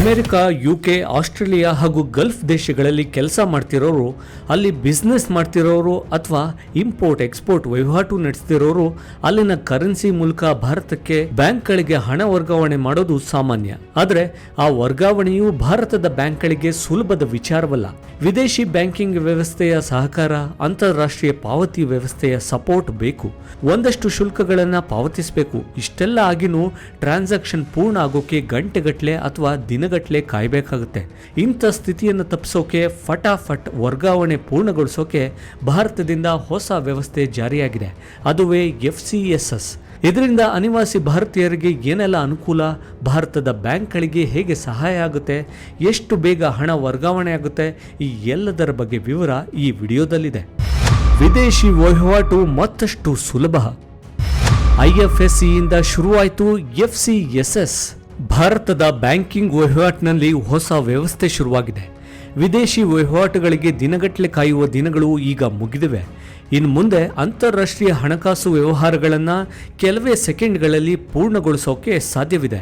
America, UK, Australia ಹಾಗೂ gulf ದೇಶಗಳಲ್ಲಿ ಕೆಲಸ ಮಾಡ್ತಿರೋರು, ಅಲ್ಲಿ ಬಿಸ್ನೆಸ್ ಮಾಡ್ತಿರೋರು ಅಥವಾ ಇಂಪೋರ್ಟ್ ಎಕ್ಸ್ಪೋರ್ಟ್ ವಹಿವಾಟು ನಡೆಸ್ತಿರೋರು, ಅಲ್ಲಿನ ಕರೆನ್ಸಿ ಮೂಲಕ ಭಾರತಕ್ಕೆ ಬ್ಯಾಂಕ್ಗಳಿಗೆ ಹಣ ವರ್ಗಾವಣೆ ಮಾಡೋದು ಸಾಮಾನ್ಯ. ಆದರೆ, ಆ ವರ್ಗಾವಣೆಯು ಭಾರತದ ಬ್ಯಾಂಕ್ಗಳಿಗೆ ಸುಲಭದ ವಿಚಾರವಲ್ಲ. ವಿದೇಶಿ ಬ್ಯಾಂಕಿಂಗ್ ವ್ಯವಸ್ಥೆಯ ಸಹಕಾರ, ಅಂತಾರಾಷ್ಟ್ರೀಯ ಪಾವತಿ ವ್ಯವಸ್ಥೆಯ ಸಪೋರ್ಟ್ ಬೇಕು. ಒಂದಷ್ಟು ಶುಲ್ಕಗಳನ್ನು ಪಾವತಿಸಬೇಕು. ಇಷ್ಟೆಲ್ಲ ಆಗಿನೂ ಟ್ರಾನ್ಸಾಕ್ಷನ್ ಪೂರ್ಣ ಆಗೋಕೆ ಗಂಟೆಗಟ್ಟಲೆ ಅಥವಾ ದಿನಗಟ್ಟಲೆ ಕಾಯಬೇಕಾಗುತ್ತೆ. ಇಂಥ ಸ್ಥಿತಿಯನ್ನು ತಪ್ಪಿಸೋಕೆ, ಫಟಾಫಟ್ ವರ್ಗಾವಣೆ ಪೂರ್ಣಗೊಳಿಸೋಕೆ ಭಾರತದಿಂದ ಹೊಸ ವ್ಯವಸ್ಥೆ ಜಾರಿಯಾಗಿದೆ. ಅದುವೇ ಎಫ್ ಸಿ ಎಸ್ ಎಸ್. ಇದರಿಂದ ಅನಿವಾಸಿ ಭಾರತೀಯರಿಗೆ ಏನೆಲ್ಲ ಅನುಕೂಲ? ಭಾರತದ ಬ್ಯಾಂಕ್ಗಳಿಗೆ ಹೇಗೆ ಸಹಾಯ ಆಗುತ್ತೆ? ಎಷ್ಟು ಬೇಗ ಹಣ ವರ್ಗಾವಣೆ ಆಗುತ್ತೆ? ಈ ಎಲ್ಲದರ ಬಗ್ಗೆ ವಿವರ ಈ ವಿಡಿಯೋದಲ್ಲಿದೆ. ವಿದೇಶಿ ವಹಿವಾಟು ಮತ್ತಷ್ಟು ಸುಲಭ. ಐಎಫ್ಎಸ್ಸಿಯಿಂದ ಶುರುವಾಯಿತು ಎಫ್ ಸಿ ಎಸ್ ಎಸ್. ಭಾರತದ ಬ್ಯಾಂಕಿಂಗ್ ವಹಿವಾಟಿನಲ್ಲಿ ಹೊಸ ವ್ಯವಸ್ಥೆ ಶುರುವಾಗಿದೆ. ವಿದೇಶಿ ವಹಿವಾಟುಗಳಿಗೆ ದಿನಗಟ್ಟಲೆ ಕಾಯುವ ದಿನಗಳು ಈಗ ಮುಗಿದಿವೆ. ಇನ್ನು ಮುಂದೆ ಅಂತಾರಾಷ್ಟ್ರೀಯ ಹಣಕಾಸು ವ್ಯವಹಾರಗಳನ್ನು ಕೆಲವೇ ಸೆಕೆಂಡ್ಗಳಲ್ಲಿ ಪೂರ್ಣಗೊಳಿಸೋಕೆ ಸಾಧ್ಯವಿದೆ.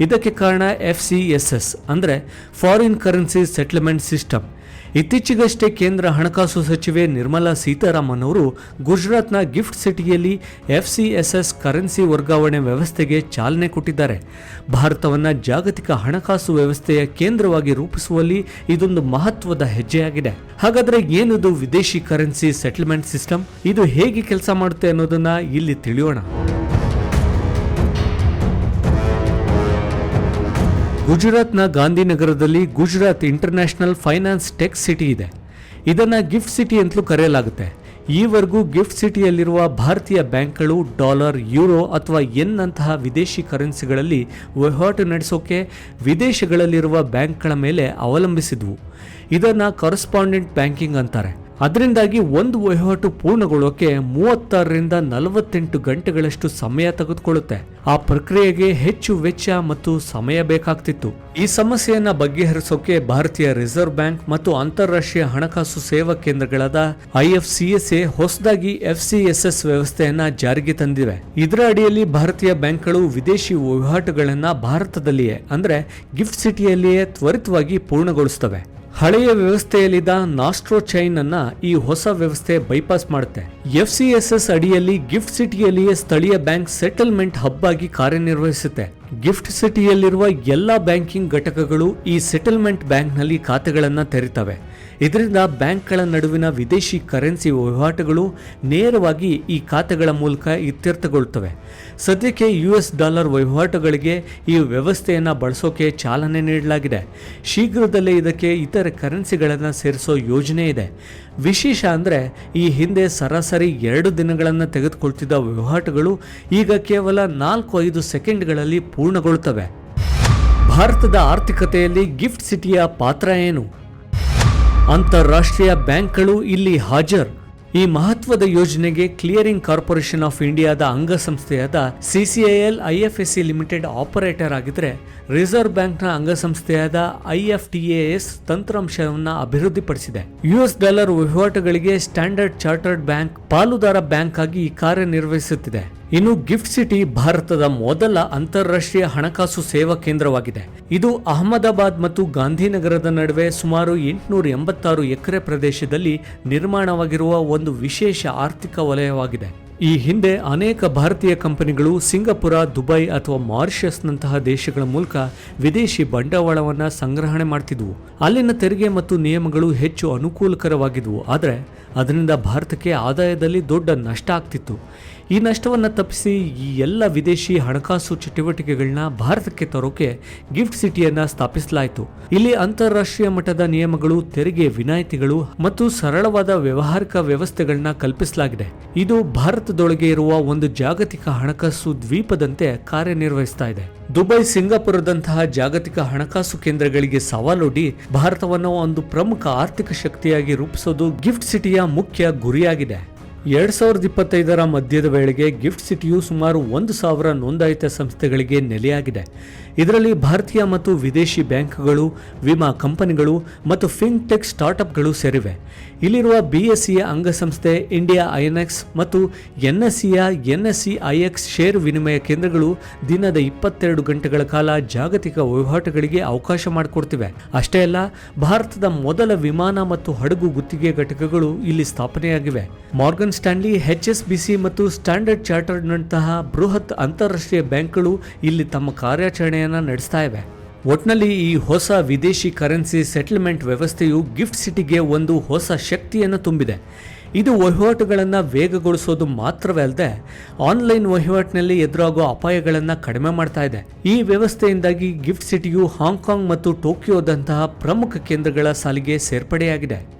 ಇದಕ್ಕೆ ಕಾರಣ ಎಫ್ ಸಿ ಎಸ್ ಎಸ್ ಅಂದರೆ ಫಾರಿನ್ ಕರೆನ್ಸಿ ಸೆಟ್ಲ್ಮೆಂಟ್ ಸಿಸ್ಟಮ್. ಇತ್ತೀಚೆಗಷ್ಟೇ ಕೇಂದ್ರ ಹಣಕಾಸು ಸಚಿವೆ ನಿರ್ಮಲಾ ಸೀತಾರಾಮನ್ ಅವರು ಗುಜರಾತ್ನ ಗಿಫ್ಟ್ ಸಿಟಿಯಲ್ಲಿ F C S S currency ವರ್ಗಾವಣೆ ವ್ಯವಸ್ಥೆಗೆ ಚಾಲನೆ ಕೊಟ್ಟಿದ್ದಾರೆ. ಭಾರತವನ್ನು ಜಾಗತಿಕ ಹಣಕಾಸು ವ್ಯವಸ್ಥೆಯ ಕೇಂದ್ರವಾಗಿ ರೂಪಿಸುವಲ್ಲಿ ಇದೊಂದು ಮಹತ್ವದ ಹೆಜ್ಜೆಯಾಗಿದೆ. ಹಾಗಾದರೆ ಏನಿದು ವಿದೇಶಿ ಕರೆನ್ಸಿ ಸೆಟಲ್ಮೆಂಟ್ ಸಿಸ್ಟಮ್? ಇದು ಹೇಗೆ ಕೆಲಸ ಮಾಡುತ್ತೆ ಅನ್ನೋದನ್ನ ಇಲ್ಲಿ ತಿಳಿಯೋಣ. ಗುಜರಾತ್ನ ಗಾಂಧಿನಗರದಲ್ಲಿ Gujarat international finance tech city ಇದೆ. ಇದನ್ನು ಗಿಫ್ಟ್ ಸಿಟಿ ಅಂತಲೂ ಕರೆಯಲಾಗುತ್ತೆ. ಈವರೆಗೂ ಗಿಫ್ಟ್ ಸಿಟಿಯಲ್ಲಿರುವ ಭಾರತೀಯ ಬ್ಯಾಂಕ್ಗಳು ಡಾಲರ್, ಯೂರೋ ಅಥವಾ ಎನ್ ಅಂತಹ ವಿದೇಶಿ ಕರೆನ್ಸಿಗಳಲ್ಲಿ ವಹಿವಾಟು ನಡೆಸೋಕೆ ವಿದೇಶಗಳಲ್ಲಿರುವ ಬ್ಯಾಂಕ್ಗಳ ಮೇಲೆ ಅವಲಂಬಿಸಿದ್ವು. ಇದನ್ನು ಕರೆಸ್ಪಾಂಡೆಂಟ್ ಬ್ಯಾಂಕಿಂಗ್ ಅಂತಾರೆ. ಅದರಿಂದಾಗಿ ಒಂದು ವಹಿವಾಟು ಪೂರ್ಣಗೊಳ್ಳೋಕೆ ಮೂವತ್ತಾರರಿಂದ ನಲವತ್ತೆಂಟು ಗಂಟೆಗಳಷ್ಟು ಸಮಯ ತೆಗೆದುಕೊಳ್ಳುತ್ತೆ. ಆ ಪ್ರಕ್ರಿಯೆಗೆ ಹೆಚ್ಚು ವೆಚ್ಚ ಮತ್ತು ಸಮಯ ಬೇಕಾಗ್ತಿತ್ತು. ಈ ಸಮಸ್ಯೆಯನ್ನ ಬಗೆಹರಿಸೋಕೆ ಭಾರತೀಯ ರಿಸರ್ವ್ ಬ್ಯಾಂಕ್ ಮತ್ತು ಅಂತಾರಾಷ್ಟ್ರೀಯ ಹಣಕಾಸು ಸೇವಾ ಕೇಂದ್ರಗಳಾದ ಐಎಫ್ಸಿಎಸ್ಎ ಹೊಸದಾಗಿ ಎಫ್ಸಿಎಸ್ಎಸ್ ವ್ಯವಸ್ಥೆಯನ್ನ ಜಾರಿಗೆ ತಂದಿವೆ. ಇದರ ಅಡಿಯಲ್ಲಿ ಭಾರತೀಯ ಬ್ಯಾಂಕ್ಗಳು ವಿದೇಶಿ ವಹಿವಾಟುಗಳನ್ನ ಭಾರತದಲ್ಲಿಯೇ, ಅಂದ್ರೆ ಗಿಫ್ಟ್ ಸಿಟಿಯಲ್ಲಿಯೇ ತ್ವರಿತವಾಗಿ ಪೂರ್ಣಗೊಳಿಸುತ್ತವೆ ಹಳೆಯ ವ್ಯವಸ್ಥೆಯಲ್ಲಿದ್ದ ನಾಸ್ಟ್ರೋ ಚೈನ್ ಅನ್ನ ಈ ಹೊಸ ವ್ಯವಸ್ಥೆ ಬೈಪಾಸ್ ಮಾಡುತ್ತೆ. ಎಫ್ ಸಿ ಎಸ್ ಎಸ್ ಅಡಿಯಲ್ಲಿ ಗಿಫ್ಟ್ ಸಿಟಿಯಲ್ಲಿಯೇ ಸ್ಥಳೀಯ ಬ್ಯಾಂಕ್ ಸೆಟಲ್ಮೆಂಟ್ ಹಬ್ ಆಗಿ ಕಾರ್ಯನಿರ್ವಹಿಸುತ್ತೆ. ಗಿಫ್ಟ್ ಸಿಟಿಯಲ್ಲಿರುವ ಎಲ್ಲ ಬ್ಯಾಂಕಿಂಗ್ ಘಟಕಗಳು ಈ ಸೆಟಲ್ಮೆಂಟ್ ಬ್ಯಾಂಕ್ನಲ್ಲಿ ಖಾತೆಗಳನ್ನು ತೆರೆತವೆ. ಇದರಿಂದ ಬ್ಯಾಂಕ್ಗಳ ನಡುವಿನ ವಿದೇಶಿ ಕರೆನ್ಸಿ ವಹಿವಾಟುಗಳು ನೇರವಾಗಿ ಈ ಖಾತೆಗಳ ಮೂಲಕ ಇತ್ಯರ್ಥಗೊಳ್ತವೆ. ಸದ್ಯಕ್ಕೆ ಯು ಎಸ್ ಡಾಲರ್ ವಹಿವಾಟುಗಳಿಗೆ ಈ ವ್ಯವಸ್ಥೆಯನ್ನು ಬಳಸೋಕೆ ಚಾಲನೆ ನೀಡಲಾಗಿದೆ. ಶೀಘ್ರದಲ್ಲೇ ಇದಕ್ಕೆ ಇತರೆ ಕರೆನ್ಸಿಗಳನ್ನು ಸೇರಿಸೋ ಯೋಜನೆ ಇದೆ. ವಿಶೇಷ ಅಂದರೆ ಈ ಹಿಂದೆ ಸರಾಸರಿ ಎರಡು ದಿನಗಳನ್ನು ತೆಗೆದುಕೊಳ್ತಿದ್ದ ವಹಿವಾಟುಗಳು ಈಗ ಕೇವಲ ನಾಲ್ಕು ಐದು ಸೆಕೆಂಡ್ಗಳಲ್ಲಿ ಪೂರ್ಣಗೊಳ್ಳುತ್ತವೆ ಭಾರತದ ಆರ್ಥಿಕತೆಯಲ್ಲಿ ಗಿಫ್ಟ್ ಸಿಟಿಯ ಪಾತ್ರ ಏನು? ಅಂತಾರಾಷ್ಟ್ರೀಯ ಬ್ಯಾಂಕ್ಗಳು ಇಲ್ಲಿ ಹಾಜರ್. ಈ ಮಹತ್ವದ ಯೋಜನೆಗೆ ಕ್ಲಿಯರಿಂಗ್ ಕಾರ್ಪೊರೇಷನ್ ಆಫ್ ಇಂಡಿಯಾದ ಅಂಗಸಂಸ್ಥೆಯಾದ ಸಿಸಿಐಎಲ್ ಐಎಫ್ಎಸ್ಸಿ ಲಿಮಿಟೆಡ್ ಆಪರೇಟರ್ ಆಗಿದ್ರೆ ರಿಸರ್ವ್ ಬ್ಯಾಂಕ್ನ ಅಂಗಸಂಸ್ಥೆಯಾದ ಐಎಫ್ಟಿಎಎಸ್ ತಂತ್ರಾಂಶವನ್ನು ಅಭಿವೃದ್ಧಿಪಡಿಸಿದೆ. ಯುಎಸ್ ಡಾಲರ್ ವಹಿವಾಟುಗಳಿಗೆ ಸ್ಟ್ಯಾಂಡರ್ಡ್ ಚಾರ್ಟರ್ಡ್ ಬ್ಯಾಂಕ್ ಪಾಲುದಾರ ಬ್ಯಾಂಕ್ ಆಗಿ ಕಾರ್ಯನಿರ್ವಹಿಸುತ್ತಿದೆ. ಇನ್ನು ಗಿಫ್ಟ್ ಸಿಟಿ ಭಾರತದ ಮೊದಲ ಅಂತಾರಾಷ್ಟ್ರೀಯ ಹಣಕಾಸು ಸೇವಾ ಕೇಂದ್ರವಾಗಿದೆ. ಇದು ಅಹಮದಾಬಾದ್ ಮತ್ತು ಗಾಂಧಿನಗರದ ನಡುವೆ ಸುಮಾರು ಎಂಟುನೂರ ಎಂಬತ್ತಾರು ಎಕರೆ ಪ್ರದೇಶದಲ್ಲಿ ನಿರ್ಮಾಣವಾಗಿರುವ ಒಂದು ವಿಶೇಷ ಆರ್ಥಿಕ ವಲಯವಾಗಿದೆ. ಈ ಹಿಂದೆ ಅನೇಕ ಭಾರತೀಯ ಕಂಪನಿಗಳು ಸಿಂಗಪುರ, ದುಬೈ ಅಥವಾ ಮಾರಿಷಸ್ನಂತಹ ದೇಶಗಳ ಮೂಲಕ ವಿದೇಶಿ ಬಂಡವಾಳವನ್ನು ಸಂಗ್ರಹಣೆ ಮಾಡ್ತಿದ್ವು. ಅಲ್ಲಿನ ತೆರಿಗೆ ಮತ್ತು ನಿಯಮಗಳು ಹೆಚ್ಚು ಅನುಕೂಲಕರವಾಗಿದ್ವು. ಆದರೆ ಅದರಿಂದ ಭಾರತಕ್ಕೆ ಆದಾಯದಲ್ಲಿ ದೊಡ್ಡ ನಷ್ಟ ಆಗ್ತಿತ್ತು. ಈ ನಷ್ಟವನ್ನು ತಪ್ಪಿಸಿ ಈ ಎಲ್ಲ ವಿದೇಶಿ ಹಣಕಾಸು ಚಟುವಟಿಕೆಗಳನ್ನ ಭಾರತಕ್ಕೆ ತರೋಕೆ ಗಿಫ್ಟ್ ಸಿಟಿಯನ್ನು ಸ್ಥಾಪಿಸಲಾಯಿತು. ಇಲ್ಲಿ ಅಂತಾರಾಷ್ಟ್ರೀಯ ಮಟ್ಟದ ನಿಯಮಗಳು, ತೆರಿಗೆ ವಿನಾಯಿತಿಗಳು ಮತ್ತು ಸರಳವಾದ ವ್ಯವಹಾರಿಕ ವ್ಯವಸ್ಥೆಗಳನ್ನ ಕಲ್ಪಿಸಲಾಗಿದೆ. ಇದು ಭಾರತದೊಳಗೆ ಇರುವ ಒಂದು ಜಾಗತಿಕ ಹಣಕಾಸು ದ್ವೀಪದಂತೆ ಕಾರ್ಯನಿರ್ವಹಿಸ್ತಾ ಇದೆ. ದುಬೈ, ಸಿಂಗಾಪುರದಂತಹ ಜಾಗತಿಕ ಹಣಕಾಸು ಕೇಂದ್ರಗಳಿಗೆ ಸವಾಲೊಡ್ಡಿ ಭಾರತವನ್ನು ಒಂದು ಪ್ರಮುಖ ಆರ್ಥಿಕ ಶಕ್ತಿಯಾಗಿ ರೂಪಿಸೋದು ಗಿಫ್ಟ್ ಸಿಟಿಯ ಮುಖ್ಯ ಗುರಿಯಾಗಿದೆ. ಎರಡ್ ಸಾವಿರದ ಇಪ್ಪತ್ತೈದರ ಮಧ್ಯದ ವೇಳೆಗೆ ಗಿಫ್ಟ್ ಸಿಟಿಯು ಸುಮಾರು ಒಂದು ಸಾವಿರ ನೋಂದಾಯಿತ ಸಂಸ್ಥೆಗಳಿಗೆ ನೆಲೆಯಾಗಿದೆ. ಇದರಲ್ಲಿ ಭಾರತೀಯ ಮತ್ತು ವಿದೇಶಿ ಬ್ಯಾಂಕ್ಗಳು, ವಿಮಾ ಕಂಪನಿಗಳು ಮತ್ತು ಫಿನ್ಟೆಕ್ ಸ್ಟಾರ್ಟ್ಅಪ್ಗಳು ಸೇರಿವೆ. ಇಲ್ಲಿರುವ ಬಿಎಸ್ಸಿಯ ಅಂಗಸಂಸ್ಥೆ ಇಂಡಿಯಾ ಐಎನ್ಎಕ್ಸ್ ಮತ್ತು ಎನ್ಎಸ್ಸಿಯ ಎನ್ಎಸ್ಸಿ ಐಎಕ್ಸ್ ಷೇರು ವಿನಿಮಯ ಕೇಂದ್ರಗಳು ದಿನದ ಇಪ್ಪತ್ತೆರಡು ಗಂಟೆಗಳ ಕಾಲ ಜಾಗತಿಕ ವಹಿವಾಟುಗಳಿಗೆ ಅವಕಾಶ ಮಾಡಿಕೊಡ್ತಿವೆ. ಅಷ್ಟೇ ಅಲ್ಲ, ಭಾರತದ ಮೊದಲ ವಿಮಾನ ಮತ್ತು ಹಡಗು ಗುತ್ತಿಗೆ ಘಟಕಗಳು ಇಲ್ಲಿ ಸ್ಥಾಪನೆಯಾಗಿವೆ. ಮಾರ್ಗನ್ ಸ್ಟ್ಯಾನ್ಲಿ ಸಿ ಮತ್ತು ಸ್ಟ್ಯಾಂಡರ್ಡ್ ಚಾರ್ಟರ್ಡ್ನಂತಹ ಬೃಹತ್ ಅಂತಾರಾಷ್ಟ್ರೀಯ ಬ್ಯಾಂಕ್ಗಳು ಇಲ್ಲಿ ತಮ್ಮ ಕಾರ್ಯಾಚರಣೆಯನ್ನು ನಡೆಸ್ತಾ ಇವೆ. ಒಟ್ನಲ್ಲಿ ಈ ಹೊಸ ವಿದೇಶಿ ಕರೆನ್ಸಿ ಸೆಟಲ್ಮೆಂಟ್ ವ್ಯವಸ್ಥೆಯು ಗಿಫ್ಟ್ ಸಿಟಿಗೆ ಒಂದು ಹೊಸ ಶಕ್ತಿಯನ್ನು ತುಂಬಿದೆ. ಇದು ವಹಿವಾಟುಗಳನ್ನು ವೇಗಗೊಳಿಸೋದು ಮಾತ್ರವೇ ಅಲ್ಲದೆ, ಆನ್ಲೈನ್ ವಹಿವಾಟಿನಲ್ಲಿ ಎದುರಾಗುವ ಅಪಾಯಗಳನ್ನು ಕಡಿಮೆ ಮಾಡ್ತಾ ಇದೆ. ಈ ವ್ಯವಸ್ಥೆಯಿಂದಾಗಿ ಗಿಫ್ಟ್ ಸಿಟಿಯು ಹಾಂಗ್ಕಾಂಗ್ ಮತ್ತು ಟೋಕಿಯೋದಂತಹ ಪ್ರಮುಖ ಕೇಂದ್ರಗಳ ಸಾಲಿಗೆ ಸೇರ್ಪಡೆಯಾಗಿದೆ.